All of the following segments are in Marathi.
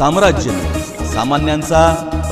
साम्राज्य. सामान्यांचा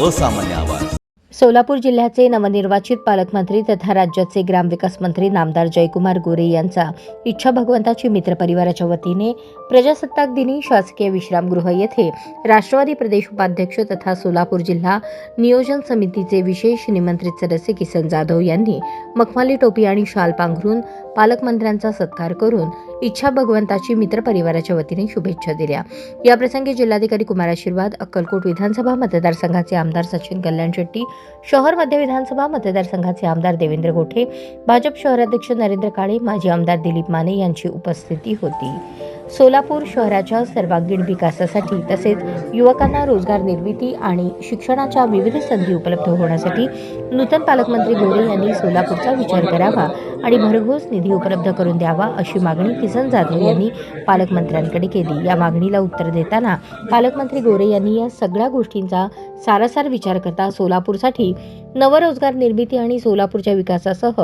असामान्य आवाज. सोलापूर जिल्ह्याचे नवनिर्वाचित पालकमंत्री तथा राज्याचे ग्रामविकास मंत्री नामदार जयकुमार गोरे यांचा इच्छा भगवंताची मित्र परिवाराच्या वतीने प्रजासत्ताक दिनी शासकीय विश्रामगृह येथे राष्ट्रवादी प्रदेश उपाध्यक्ष तथा सोलापूर जिल्हा नियोजन समितीचे विशेष निमंत्रित सदस्य किसन जाधव यांनी मखमाली टोपी आणि शाल पांघरून पालकमंत्र्यांचा सत्कार करून इच्छा भगवंताची मित्र परिवाराच्या वतीने शुभेच्छा दिल्या. याप्रसंगी जिल्हाधिकारी कुमार आशीर्वाद अक्कलकोट विधानसभा मतदारसंघाचे आमदार सचिन कल्याण शेट्टी शहर मध्य विधानसभा मतदारसंघाचे आमदार देवेंद्र गोठे भाजप शहराध्यक्ष नरेंद्र काळे माजी आमदार दिलीप माने यांची उपस्थिती होती. सोलापूर शहराच्या सर्वांगीण विकासासाठी तसेच युवकांना रोजगार निर्मिती आणि शिक्षणाच्या विविध संधी उपलब्ध होण्यासाठी नूतन पालकमंत्री गोरे यांनी सोलापूरचा विचार करावा आणि भरघोस निधी उपलब्ध करून द्यावा अशी मागणी किसन जाधव यांनी पालकमंत्र्यांकडे केली. या मागणीला उत्तर देताना पालकमंत्री गोरे यांनी या सगळ्या गोष्टींचा सारासार विचार करता सोलापूरसाठी नवरोजगार निर्मिती आणि सोलापूरच्या विकासासह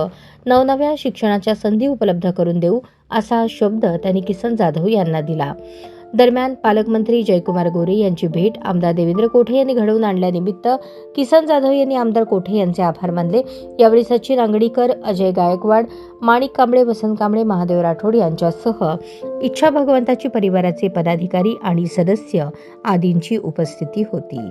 नवनव्या शिक्षणाच्या संधी उपलब्ध करून देऊ असा शब्द त्यांनी किसन जाधव यांना दिला. दरम्यान पालकमंत्री जयकुमार गोरे यांची भेट आमदार देवेंद्र कोठे यांनी घडवून आणल्यानिमित्त किसन जाधव यांनी आमदार कोठे यांचे आभार मानले. यावेळी सचिन अंगडीकर अजय गायकवाड माणिक कांबळे वसंत कांबळे महादेव राठोड यांच्यासह इच्छा भगवंताची परिवाराचे पदाधिकारी आणि सदस्य आदींची उपस्थिती होती.